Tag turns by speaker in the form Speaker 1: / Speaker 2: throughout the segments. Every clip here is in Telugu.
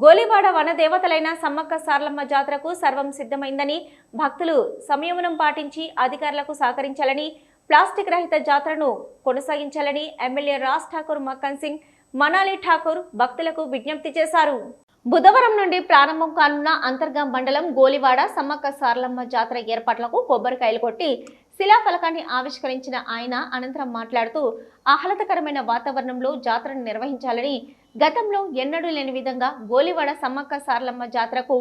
Speaker 1: గోలివాడ వనదేవతలైన సమ్మక్క సార్లమ్మ జాతరకు సర్వం సిద్ధమైందని భక్తులు సంయమనం పాటించి అధికారులకు సహకరించాలని ప్లాస్టిక్ రహిత జాతరను కొనసాగించాలని ఎమ్మెల్యే రాజ్ ఠాకూర్ మక్కన్ సింగ్ మనాలి ఠాకూర్ భక్తులకు విజ్ఞప్తి చేశారు. బుధవారం నుండి ప్రారంభం కానున్న అంతర్గాం మండలం గోలివాడ సమ్మక్క సార్లమ్మ జాతర ఏర్పాట్లకు కొబ్బరికాయలు కొట్టి శిలాఫలకాన్ని ఆవిష్కరించిన ఆయన అనంతరం మాట్లాడుతూ ఆహ్లాదకరమైన వాతావరణంలో జాతరను నిర్వహించాలని గతంలో ఎన్నడూ లేని విధంగా గోలివాడ సమ్మక్క సార్లమ్మ జాతరకు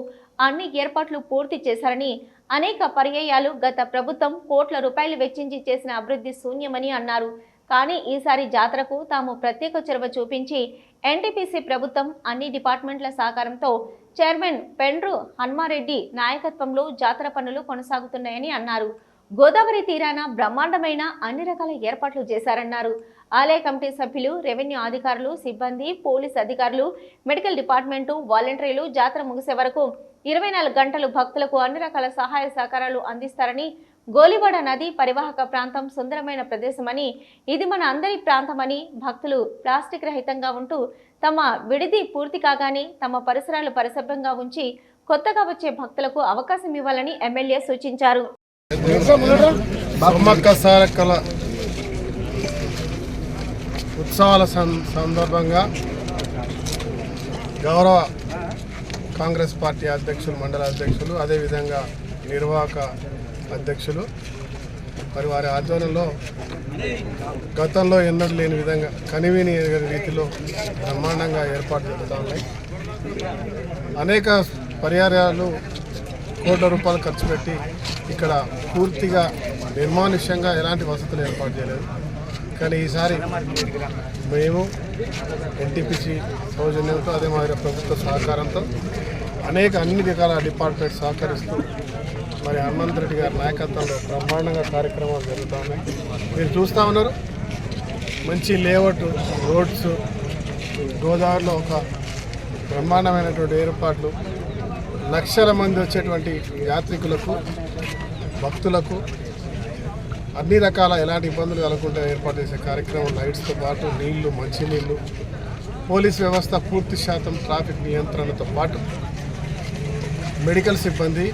Speaker 1: అన్ని ఏర్పాట్లు పూర్తి చేశారని అనేక పర్యాయాలు గత ప్రభుత్వం కోట్ల రూపాయలు వెచ్చించి చేసిన అభివృద్ధి శూన్యమని అన్నారు. కానీ ఈసారి జాతరకు తాము ప్రత్యేక చొరవ చూపించి ఎన్టీపీసీ ప్రభుత్వం అన్ని డిపార్ట్మెంట్ల సహకారంతో చైర్మన్ పెండ్రు హన్మారెడ్డి నాయకత్వంలో జాతర పనులు కొనసాగుతున్నాయని అన్నారు. గోదావరి తీరాన బ్రహ్మాండమైన అన్ని రకాల ఏర్పాట్లు చేశారన్నారు. ఆలయ కమిటీ సభ్యులు రెవెన్యూ అధికారులు సిబ్బంది పోలీస్ అధికారులు మెడికల్ డిపార్ట్మెంటు వాలంటీర్లు జాతర ముగిసే వరకు ఇరవై నాలుగు గంటలు భక్తులకు అన్ని రకాల సహాయ సహకారాలు అందిస్తారని గోలివాడ నది పరివాహక ప్రాంతం సుందరమైన ప్రదేశమని ఇది మన అందరి ప్రాంతమని భక్తులు ప్లాస్టిక్ రహితంగా ఉంటూ తమ విడిది పూర్తి కాగానే తమ పరిసరాలు పరిశుభ్రంగా ఉంచి కొత్తగా వచ్చే భక్తులకు అవకాశం ఇవ్వాలని ఎమ్మెల్యే సూచించారు.
Speaker 2: సమ్మక్క సారక్కల ఉత్సవాల సందర్భంగా గౌరవ కాంగ్రెస్ పార్టీ అధ్యక్షులు మండల అధ్యక్షులు అదేవిధంగా నిర్వాహక అధ్యక్షులు మరి వారి ఆధ్వర్యంలో గతంలో ఎన్నడూ లేని విధంగా కనివిని రీతిలో బ్రహ్మాండంగా ఏర్పాటు జరుగుతూ ఉన్నాయి. అనేక పరిహారాలు కోట్ల రూపాయలు ఖర్చు పెట్టి ఇక్కడ పూర్తిగా నిర్మానుష్యంగా ఎలాంటి వసతులు ఏర్పాటు చేయలేదు. కానీ ఈసారి మేము ఎన్టీపీసీ సౌజన్యంతో అదే మాదిరి ప్రభుత్వ సహకారంతో అనేక అన్ని రకాల డిపార్ట్మెంట్ సహకరిస్తూ మరి హనుమంత్ రెడ్డి గారి నాయకత్వంలో బ్రహ్మాండంగా కార్యక్రమాలు జరుగుతూ ఉన్నాయి. మీరు చూస్తూ ఉన్నారు మంచి లేఅవుట్ రోడ్స్ గోదావరిలో ఒక బ్రహ్మాండమైనటువంటి ఏర్పాట్లు లక్షల మంది వచ్చేటువంటి యాత్రికులకు భక్తులకు అన్ని రకాల ఎలాంటి ఇబ్బందులు కలగకుండా ఏర్పాటు చేసే కార్యక్రమం లైట్స్తో పాటు నీళ్ళు మంచినీళ్ళు పోలీస్ వ్యవస్థ పూర్తి శాతం ట్రాఫిక్ నియంత్రణతో పాటు మెడికల్ సిబ్బంది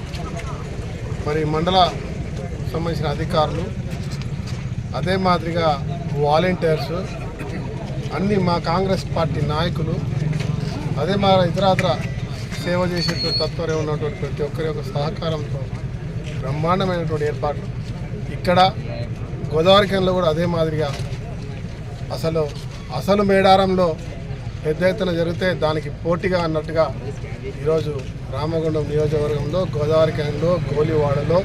Speaker 2: మరి మండల సంబంధించిన అధికారులు అదే మాదిరిగా వాలంటీర్స్ అన్ని మా కాంగ్రెస్ పార్టీ నాయకులు అదే మా ఇతరాతర సేవ చేసేటువంటి తత్వరే ఉన్నటువంటి ప్రతి ఒక్కరి యొక్క సహకారంతో బ్రహ్మాండమైనటువంటి ఏర్పాట్లు. ఇక్కడ గోదావరి కేంద్రంలో కూడా అదే మాదిరిగా అసలు అసలు మేడారంలో పెద్ద ఎత్తున జరిగితే దానికి పోటీగా అన్నట్టుగా ఈరోజు రామగుండం నియోజకవర్గంలో గోదావరి కేంద్రంలో గోలివాడలో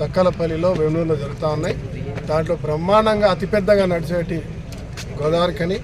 Speaker 2: తక్కలపల్లిలో వెన్నూరులో జరుగుతూ ఉన్నాయి. దాంట్లో బ్రహ్మాండంగా అతిపెద్దగా నడిచేటి గోదావరి కని